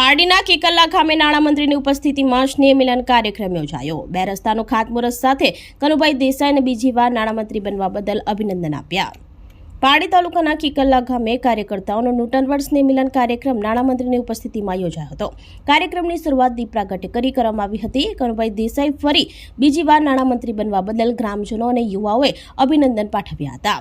પારડીના કેકલ્લા ગામે નાણામંત્રીની ઉપસ્થિતિમાં સ્નેહ મિલન કાર્યક્રમ યોજાયો. બે રસ્તાનો ખાતમુહૂર્ત સાથે કનુભાઈ દેસાઈને બીજી વાર નાણામંત્રી બનવા બદલ અભિનંદન આપ્યા. પારડી તાલુકાના કિકલ્લા ગામે કાર્યકર્તાઓનો નૂતન વર્ષ સ્નેહ મિલન કાર્યક્રમ નાણામંત્રીની ઉપસ્થિતિમાં યોજાયો હતો. કાર્યક્રમની શરૂઆત દીપ પ્રાગટ્ય કરી કરવામાં આવી હતી. કનુભાઈ દેસાઈ ફરી બીજી વાર નાણામંત્રી બનવા બદલ ગ્રામજનો અને યુવાઓએ અભિનંદન પાઠવ્યા હતા.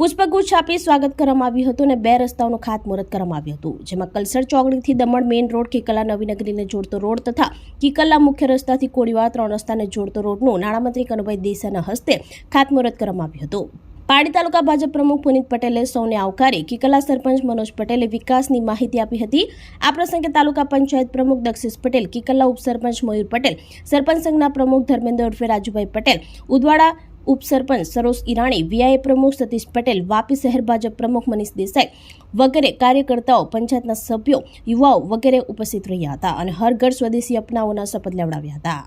પુષ્પગુચ્છ આપી સ્વાગત કરવામાં આવ્યું હતું અને બે રસ્તાઓનું ખાતમુહૂર્ત કરવામાં આવ્યું હતું, જેમાં કલસર ચોકડીથી દમણ મેઇન રોડ કિકલા નવીનગરીને જોડતો રોડ તથા કિકલા મુખ્ય રસ્તાથી કોડીવાળા ત્રણ રસ્તાને જોડતો રોડનું નાણામંત્રી કનુભાઈ દેસાઈના હસ્તે ખાતમુહૂર્ત કરવામાં આવ્યું હતું. પાડી તાલુકા ભાજપ પ્રમુખ પુનિત પટેલે સૌને આવકારી કિકલા સરપંચ મનોજ પટેલે વિકાસની માહિતી આપી હતી. આ પ્રસંગે તાલુકા પંચાયત પ્રમુખ દક્ષિશ પટેલ, કિકલા ઉપસરપંચ મયુર પટેલ, સરપંચ સંઘના પ્રમુખ ધર્મેન્દ્ર ઉર્ફે રાજુભાઈ પટેલ, ઉદવાડા ઉપસરપંચ સરોજ ઈરાણી, વીઆઈ પ્રમુખ સતીશ પટેલ, વાપી શહેર ભાજપ પ્રમુખ મનીષ દેસાઈ વગેરે કાર્યકર્તાઓ, પંચાયતના સભ્યો, યુવાઓ વગેરે ઉપસ્થિત રહ્યા હતા અને હર ઘર સ્વદેશી અપનાવોના શપથ લેવડાવ્યા હતા.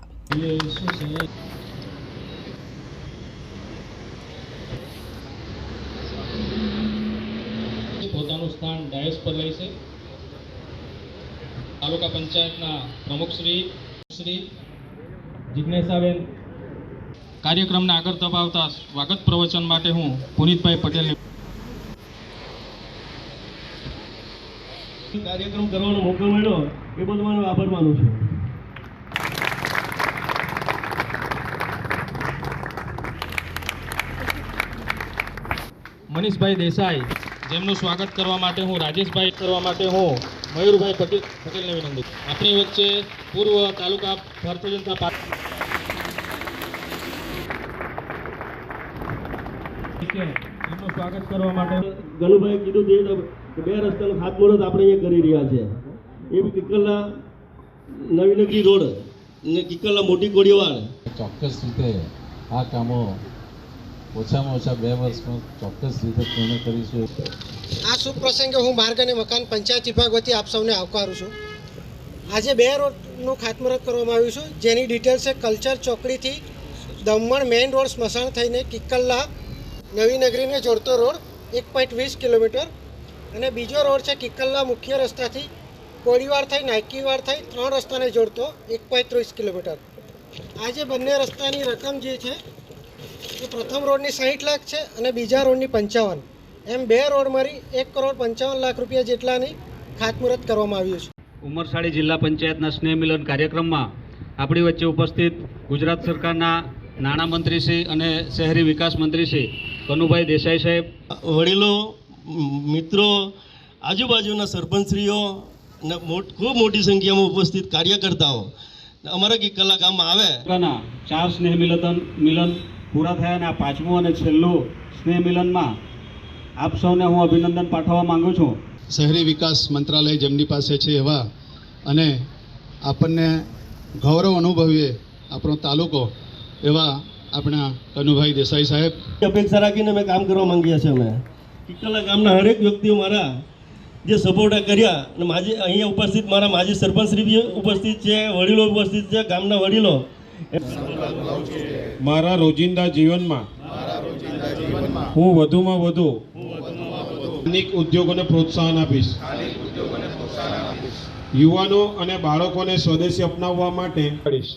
છે પોતાનું સ્થાન ડાયસ પર લેશે તાલુકા પંચાયતના પ્રમુખ શ્રી શ્રી જિજ્ઞેશાબેન કાર્યક્રમને આગળ ધપાવતા સ્વાગત પ્રવચન માટે હું પુનિતભાઈ પટેલને કાર્યક્રમ કરવાનો મોકો મળ્યો એ બદલ મારો આભાર માનું છું. મનીષભાઈ દેસાઈ જેમનું સ્વાગત કરવા માટે હું રાજેશભાઈ કરવા માટે હું મયુરભાઈ પટેલ પટેલને વિનંતી આપણી વચ્ચે પૂર્વ તાલુકા ભારતીય જનતા પાર્ટી એમનું સ્વાગત કરવા માટે. ગનુભાઈ કીધું રીતે કે બે રસ્તાનું ખાતમુહૂર્ત આપણે અહીંયા કરી રહ્યા છે. એ બી નવી નવીનગરી રોડ ને કિક્કલના મોટી કોડીવાડ ચોક્કસ રીતે આ કામો ઓછામાં ઓછા બે વર્ષમાં ચોક્કસ રીતે પૂર્ણ કરીશું. આ શુભ પ્રસંગે હું માર્ગ અને મકાન પંચાયત વિભાગ વતી આપ સૌને આવકારું છું. આજે બે રોડનું ખાતમુહૂર્ત કરવામાં આવ્યું છે. જેની ડિટેલ્સ છે કલ્ચર ચોકડીથી દમણ મેઇન રોડ સ્મશાન થઈને કિક્કલ્લા નવી નગરીને જોડતો રોડ એક પોઈન્ટ વીસ કિલોમીટર. અને બીજો રોડ છે કિક્કલ્લા મુખ્ય રસ્તાથી કોળીવાડ થઈ, નાયકીવાડ થઈ, ત્રણ રસ્તાને જોડતો એક પોઈન્ટ ત્રીસ કિલોમીટર. આજે બંને રસ્તાની રકમ જે છે એ પ્રથમ રોડની સાહીઠ લાખ છે અને બીજા રોડની પંચાવન. એમ બે રોડ મળી, એક કરોડ પંચાવન લાખ રૂપિયા જેટલાની ખાતમુહૂર્ત કરવામાં આવ્યું છે. ઉમરસાડી જિલ્લા પંચાયતના સ્નેહ મિલન કાર્યક્રમમાં આપણી વચ્ચે ઉપસ્થિત ગુજરાત સરકારના નાણામંત્રીશ્રી અને શહેરી વિકાસ મંત્રીશ્રી કનુભાઈ દેસાઈ સાહેબ. વડીલો મિત્રો આજુબાજુના સરપંચશ્રીઓ ને ખૂબ મોટી સંખ્યામાં ઉપસ્થિત કાર્યકર્તાઓ. અમારા ગીત કલાક આમ આવે. ચાર સ્નેહ મિલન મિલન પૂરા થયા અને આ પાંચમું અને છેલ્લું સ્નેહ મિલનમાં આપ સૌને હું અભિનંદન પાઠવવા માંગુ છું. શહેરી વિકાસ મંત્રાલય જેમની પાસે છે એવા અને આપણને ગૌરવ અનુભવીએ આપણો તાલુકો એવા આપણા કનુભાઈ દેસાઈ સાહેબ. અપેક્ષા રાખીને અમે કામ કરવા માંગીએ છીએ અમે. કિકલ્લા ગામના હરેક વ્યક્તિઓ મારા જે સપોર્ટ કર્યા અને માજી અહીંયા ઉપસ્થિત મારા માજી સરપંચશ્રી બી ઉપસ્થિત છે વડીલો ઉપસ્થિત છે ગામના વડીલો. મારા રોજિંદા જીવનમાં હું વધુમાં વધુ સ્થાનિક ઉદ્યોગોને પ્રોત્સાહન આપીશ. યુવાનો અને બાળકોને સ્વદેશી અપનાવવા માટે કરીશ.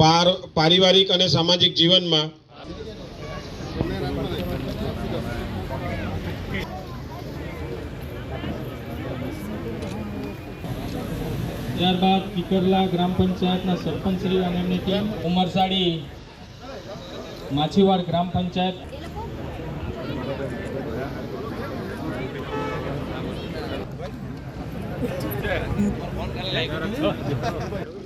પાર- પારિવારિક અને સામાજિક જીવનમાં ત્યારબાદ કિકરલા ગ્રામ પંચાયતના સરપંચશ્રી અને એમની ટીમ ઉમરસાડી માછીવાડ ગ્રામ પંચાયત ફિલ્મ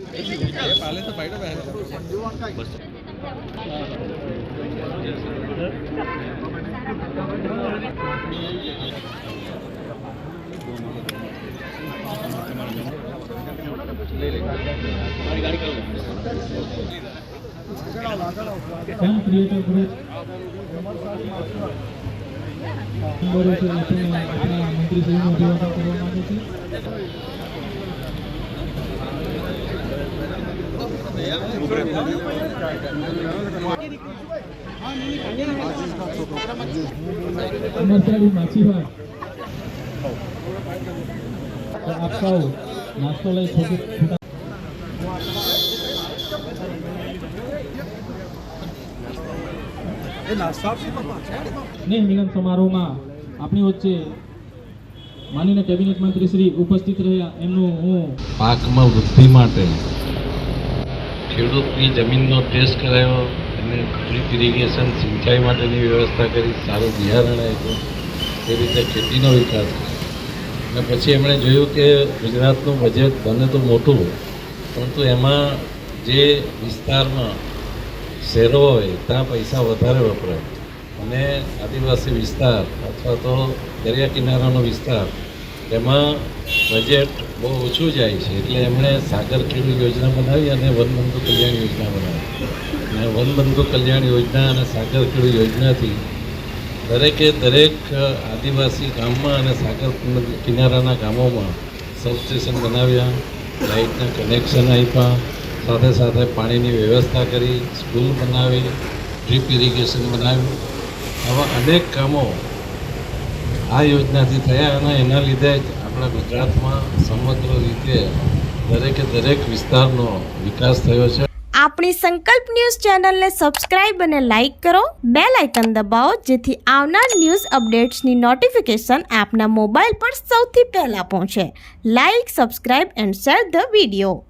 ક્રિએટર ગ્રુપ મેમ્બરો છે આપણે આપણા મંત્રીશ્રીનું અભિવાદન કરવા માંગે છે અમરસાડી માછીવાડ તો આપ સૌ નાસ્તો લઈ છૂટી મિલન સમારોહમાં આપણી વચ્ચે માનનીય કેબિનેટ મંત્રી શ્રી ઉપસ્થિત રહ્યા, એમનું હું પાકમાં વૃદ્ધિ માટે ખેડૂતની જમીનનો ટેસ્ટ કરાયો અને ડ્રીપ ઇરિગેશન સિંચાઈ માટેની વ્યવસ્થા કરી, સારું બિયારણ આપ્યું એ રીતે ખેતીનો વિકાસ અને પછી એમણે જોયું કે ગુજરાતનું બજેટ બને તો મોટું પરંતુ એમાં જે વિસ્તારમાં શહેરો હોય, ત્યાં પૈસા વધારે વપરાય. અને આદિવાસી વિસ્તાર અથવા તો દરિયા કિનારાનો વિસ્તાર, એમાં બજેટ બહુ ઓછું જાય છે. એટલે એમણે સાગર ખેડૂત યોજના બનાવી અને વનબંધુ કલ્યાણ યોજના બનાવી. અને વનબંધુ કલ્યાણ યોજના અને સાગર ખેડૂત યોજનાથી દરેકે દરેક આદિવાસી ગામમાં અને સાગર કિનારાના ગામોમાં સબસ્ટેશન બનાવ્યા, લાઇટના કનેક્શન આપ્યા, સાથે સાથે પાણીની વ્યવસ્થા કરી સ્કૂલ બનાવી ડ્રીપ ઇરિગેશન બનાવ્યું. આવા અનેક કામો આ યોજનાથી થયા અને એના લીધે જ આપણા ગુજરાતમાં સમગ્ર રીતે દરેકે દરેક વિસ્તારનો વિકાસ થયો છે. આપણી સંકલ્પ ન્યૂઝ ચેનલને સબસ્ક્રાઇબ અને લાઇક કરો. બે લાઇકન દબાવો, જેથી આવનાર ન્યૂઝ અપડેટ્સની નોટિફિકેશન આપના મોબાઈલ પર સૌથી પહેલાં પહોંચે. Like, subscribe and share the video.